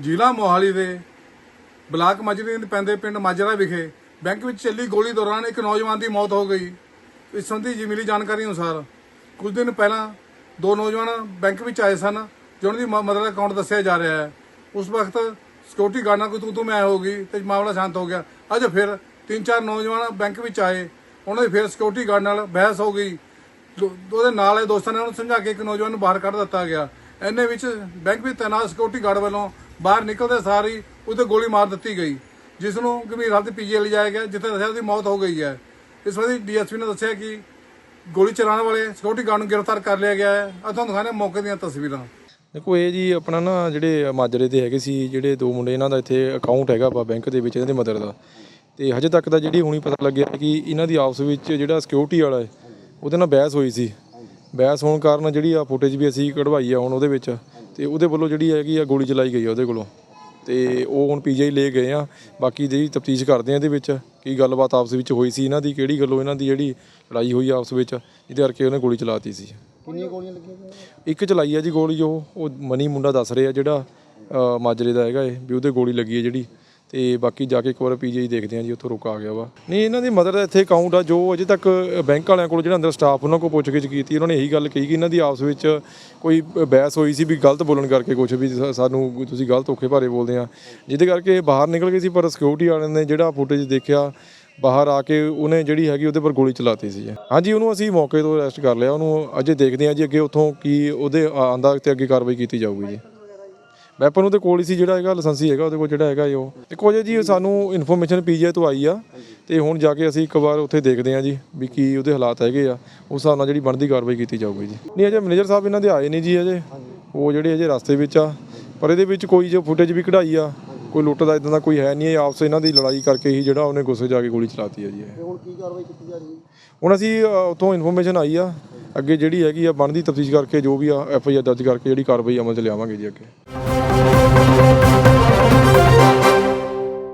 ਜ਼ਿਲ੍ਹਾ ਮੋਹਾਲੀ ਦੇ ਬਲਾਕ ਮਾਜਰੇ ਦੇ ਪੈਂਦੇ ਪਿੰਡ ਮਾਜਰਾ ਵਿਖੇ ਬੈਂਕ ਵਿੱਚ ਚੱਲੀ ਗੋਲੀ ਦੌਰਾਨ ਇੱਕ ਨੌਜਵਾਨ ਦੀ ਮੌਤ ਹੋ ਗਈ। ਇਸ ਸੰਬੰਧੀ ਜੀ ਮਿਲੀ ਜਾਣਕਾਰੀ ਅਨੁਸਾਰ ਕੁਝ ਦਿਨ ਪਹਿਲਾਂ ਦੋ ਨੌਜਵਾਨ ਬੈਂਕ ਵਿੱਚ ਆਏ ਸਨ, ਜਿਨ੍ਹਾਂ ਦੀ ਮ- ਮਦਰ ਅਕਾਊਂਟ ਦੱਸਿਆ ਜਾ ਰਿਹਾ ਹੈ। ਉਸ ਵਕਤ ਸਿਕਿਉਰਿਟੀ ਗਾਰਡ ਨਾਲ ਕੋਈ ਤੂੰ ਤੂੰ ਮੈਂ ਹੋ ਗਈ ਤੇ ਮਾਮਲਾ ਸ਼ਾਂਤ ਹੋ ਗਿਆ। ਅੱਜ ਫਿਰ ਤਿੰਨ ਚਾਰ ਨੌਜਵਾਨ ਬੈਂਕ ਵਿੱਚ ਆਏ। ਉਹਨਾਂ ਦੀ ਫਿਰ ਸਿਕਿਉਰਿਟੀ ਗਾਰਡ ਨਾਲ ਬਹਿਸ ਹੋ ਗਈ। ਉਹਦੇ ਨਾਲ ਦੇ ਦੋਸਤਾਂ ਨੇ ਉਹਨੂੰ ਸਮਝਾ ਕੇ ਇੱਕ ਨੌਜਵਾਨ ਨੂੰ ਬਾਹਰ ਕੱਢ ਦਿੱਤਾ ਗਿਆ। ਐਨੇ ਵਿੱਚ ਬੈਂਕ ਵਿੱਚ ਤੈਨਾਤ ਸਿਕਿਉਰਿਟੀ ਗਾਰਡ ਵੱਲੋਂ ਬਾਹਰ ਨਿਕਲਦੇ ਸਾਰ ਹੀ ਉਹਤੇ ਗੋਲੀ ਮਾਰ ਦਿੱਤੀ ਗਈ ਜਿਸ ਨੂੰ ਗੰਭੀਰ ਹਾਲਤ ਪੀਜੀ ਲਿਜਾਇਆ ਗਿਆ, ਜਿੱਥੇ ਦੱਸਿਆ ਉਹਦੀ ਮੌਤ ਹੋ ਗਈ ਹੈ। ਇਸ ਸੰਬੰਧੀ ਡੀਐਸਪੀ ਨੇ ਦੱਸਿਆ ਕਿ ਗੋਲੀ ਚਲਾਉਣ ਵਾਲੇ ਸਿਕਿਉਰਿਟੀ ਗਾਰਡ ਨੂੰ ਗ੍ਰਿਫਤਾਰ ਕਰ ਲਿਆ ਗਿਆ ਹੈ। ਅਤੇ ਤੁਹਾਨੂੰ ਦਿਖਾਣੇ ਮੌਕੇ ਦੀਆਂ ਤਸਵੀਰਾਂ। ਦੇਖੋ, ਇਹ ਜੀ ਆਪਣਾ ਨਾ ਜਿਹੜੇ ਮਾਜਰੇ ਦੇ ਹੈਗੇ ਸੀ, ਜਿਹੜੇ ਦੋ ਮੁੰਡੇ ਇਹਨਾਂ ਦਾ ਇੱਥੇ ਅਕਾਊਂਟ ਹੈਗਾ ਵਾ ਬੈਂਕ ਦੇ ਵਿੱਚ, ਇਹਨਾਂ ਦੇ ਮਦਰ ਦਾ। ਤੇ ਹਜੇ ਤੱਕ ਦਾ ਜਿਹੜੀ ਹੁਣੀ ਪਤਾ ਲੱਗਿਆ ਕਿ ਇਹਨਾਂ ਦੀ ਆਪਸ ਵਿੱਚ ਜਿਹੜਾ ਸਿਕਿਉਰਿਟੀ ਵਾਲਾ ਹੈ, ਉਹਦੇ ਨਾਲ ਬਹਿਸ ਹੋਈ ਸੀ। ਬਹਿਸ ਹੋਣ ਕਾਰਨ ਜਿਹੜੀ ਆ ਫੁਟੇਜ ਵੀ ਅਸੀਂ ਕਢਵਾਈ ਆ ਹੁਣ ਉਹਦੇ ਵਿੱਚ ਤੇ ਉਹਦੇ ਵੱਲੋਂ ਜਿਹੜੀ ਹੈਗੀ ਆ ਗੋਲੀ ਚਲਾਈ ਗਈ ਆ ਉਹਦੇ ਕੋਲੋਂ। ਤੇ ਉਹ ਹੁਣ ਪੀਜੀਆਈ ਲੈ ਗਏ ਆ। ਬਾਕੀ ਜਿਹੜੀ ਤਫਤੀਸ਼ ਕਰਦੇ ਆ ਇਹਦੇ ਵਿੱਚ ਕੀ ਗੱਲਬਾਤ ਆਪਸ ਵਿੱਚ ਹੋਈ ਸੀ ਇਹਨਾਂ ਦੀ ਕਿਹੜੀ ਗੱਲੋਂ ਇਹਨਾਂ ਦੀ ਜਿਹੜੀ ਲੜਾਈ ਹੋਈ ਆਪਸ ਵਿੱਚ ਜਿਹਦੇ ਕਰਕੇ ਉਹਨੇ ਗੋਲੀ ਚਲਾਤੀ ਸੀ। ਕਿੰਨੀਆਂ ਗੋਲੀਆਂ ਲੱਗੀਆਂ ਇੱਕ ਚਲਾਈ ਆ ਜੀ ਗੋਲੀ ਉਹ ਉਹ ਮਨੀ ਮੁੰਡਾ ਦੱਸ ਰਿਹਾ ਜਿਹੜਾ ਮਾਜਰੇ ਦਾ ਹੈਗਾ ਇਹ ਵੀ ਉਹਦੇ ਗੋਲੀ ਲੱਗੀ ਹੈ ਜਿਹੜੀ। ਤੇ ਬਾਕੀ ਜਾ ਕੇ ਇੱਕ ਵਾਰ ਪੀਜੀਆਈ ਦੇਖਦੇ ਆ ਜੀ, ਉੱਥੋਂ ਰੁਕ ਆ ਗਿਆ ਵਾ। ਨਹੀਂ, ਇਹਨਾਂ ਦੀ ਮਦਰ ਦਾ ਇੱਥੇ ਅਕਾਊਂਟ ਆ, ਜੋ ਅਜੇ ਤੱਕ ਬੈਂਕ ਵਾਲਿਆਂ ਕੋਲ ਜਿਹੜਾ ਅੰਦਰ ਸਟਾਫ ਉਹਨਾਂ ਕੋਲ ਪੁੱਛਗਿੱਛ ਕੀਤੀ, ਉਹਨਾਂ ਨੇ ਇਹੀ ਗੱਲ ਕਹੀ ਕਿ ਇਹਨਾਂ ਦੀ ਆਪਸ ਵਿੱਚ ਕੋਈ ਬਹਿਸ ਹੋਈ ਸੀ ਵੀ ਗਲਤ ਬੋਲਣ ਕਰਕੇ ਕੁਝ ਵੀ ਸਾਨੂੰ ਤੁਸੀਂ ਗਲਤ ਔਖੇ ਭਾਰੇ ਬੋਲਦੇ ਆ। ਜਿਹਦੇ ਕਰਕੇ ਬਾਹਰ ਨਿਕਲ ਗਏ ਸੀ, ਪਰ ਸਿਕਿਉਰਿਟੀ ਵਾਲਿਆਂ ਨੇ ਜਿਹੜਾ ਫੁਟੇਜ ਦੇਖਿਆ, ਬਾਹਰ ਆ ਕੇ ਉਹਨੇ ਜਿਹੜੀ ਹੈਗੀ ਉਹਦੇ ਪਰ ਗੋਲੀ ਚਲਾਤੀ ਸੀ। ਹਾਂਜੀ, ਉਹਨੂੰ ਅਸੀਂ ਮੌਕੇ ਤੋਂ ਅਰੈਸਟ ਕਰ ਲਿਆ, ਉਹਨੂੰ ਅਜੇ ਦੇਖਦੇ ਹਾਂ ਜੀ ਅੱਗੇ ਉੱਥੋਂ ਕੀ ਉਹਦੇ ਆਂਦਾ ਤੇ ਅੱਗੇ ਕਾਰਵਾਈ ਕੀਤੀ ਜਾਊਗੀ ਜੀ। ਵੈਪਨ ਉਹਦੇ ਕੋਲ ਹੀ ਸੀ ਜਿਹੜਾ ਹੈਗਾ ਲਾਇਸੈਂਸੀ ਹੈਗਾ ਉਹਦੇ ਕੋਲ ਜਿਹੜਾ ਹੈਗਾ ਇਹ ਉਹ। ਦੇਖੋ ਜੀ ਜੀ ਸਾਨੂੰ ਇਨਫੋਰਮੇਸ਼ਨ ਪੀਜੀਆਈ ਤੋਂ ਆਈ ਆ ਤੇ ਹੁਣ ਜਾ ਕੇ ਅਸੀਂ ਇੱਕ ਵਾਰ ਉੱਥੇ ਦੇਖਦੇ ਹਾਂ ਜੀ ਵੀ ਕੀ ਉਹਦੇ ਹਾਲਾਤ ਹੈਗੇ ਆ। ਉਸ ਹਿਸਾਬ ਨਾਲ ਜਿਹੜੀ ਬਣਦੀ ਕਾਰਵਾਈ ਕੀਤੀ ਜਾਊਗੀ ਜੀ। ਨਹੀਂ ਅਜੇ ਮੈਨੇਜਰ ਸਾਹਿਬ ਇਹਨਾਂ ਦੇ ਆਏ ਨਹੀਂ ਜੀ ਅਜੇ। ਉਹ ਜਿਹੜੇ ਅਜੇ ਰਸਤੇ ਵਿੱਚ ਆ ਪਰ ਇਹਦੇ ਵਿੱਚ ਕੋਈ ਜੋ ਫੁਟੇਜ ਵੀ ਕਢਾਈ ਆ ਕੋਈ ਲੁੱਟ ਦਾ ਇਦਾਂ ਦਾ ਕੋਈ ਹੈ ਨਹੀਂ ਇਹ ਆਪਸ ਇਹਨਾਂ ਦੀ ਲੜਾਈ ਕਰਕੇ ਹੀ ਜਿਹੜਾ ਉਹਨੇ ਗੁੱਸੇ ਜਾ ਕੇ ਗੋਲੀ ਚਲਾਤੀ ਹੈ ਜੀ ਇਹ। ਹੁਣ ਕੀ ਕਾਰਵਾਈ ਕੀਤੀ ਜਾ ਰਹੀ ਹੈ? ਹੁਣ ਅਸੀਂ ਉੱਥੋਂ ਇਨਫੋਰਮੇਸ਼ਨ ਆਈ ਆ। ਅੱਗੇ ਜਿਹੜੀ ਹੈਗੀ ਆ ਬਣਦੀ ਤਫਤੀਸ਼ ਕਰਕੇ ਜੋ ਵੀ ਆ ਐਫ ਆਈ ਆਰ ਦਰਜ ਕਰਕੇ ਜਿਹੜੀ ਕਾਰਵਾਈ ਅਮਲ ਚ ਲਿਆਵਾਂਗੇ ਜੀ ਅੱਗੇ।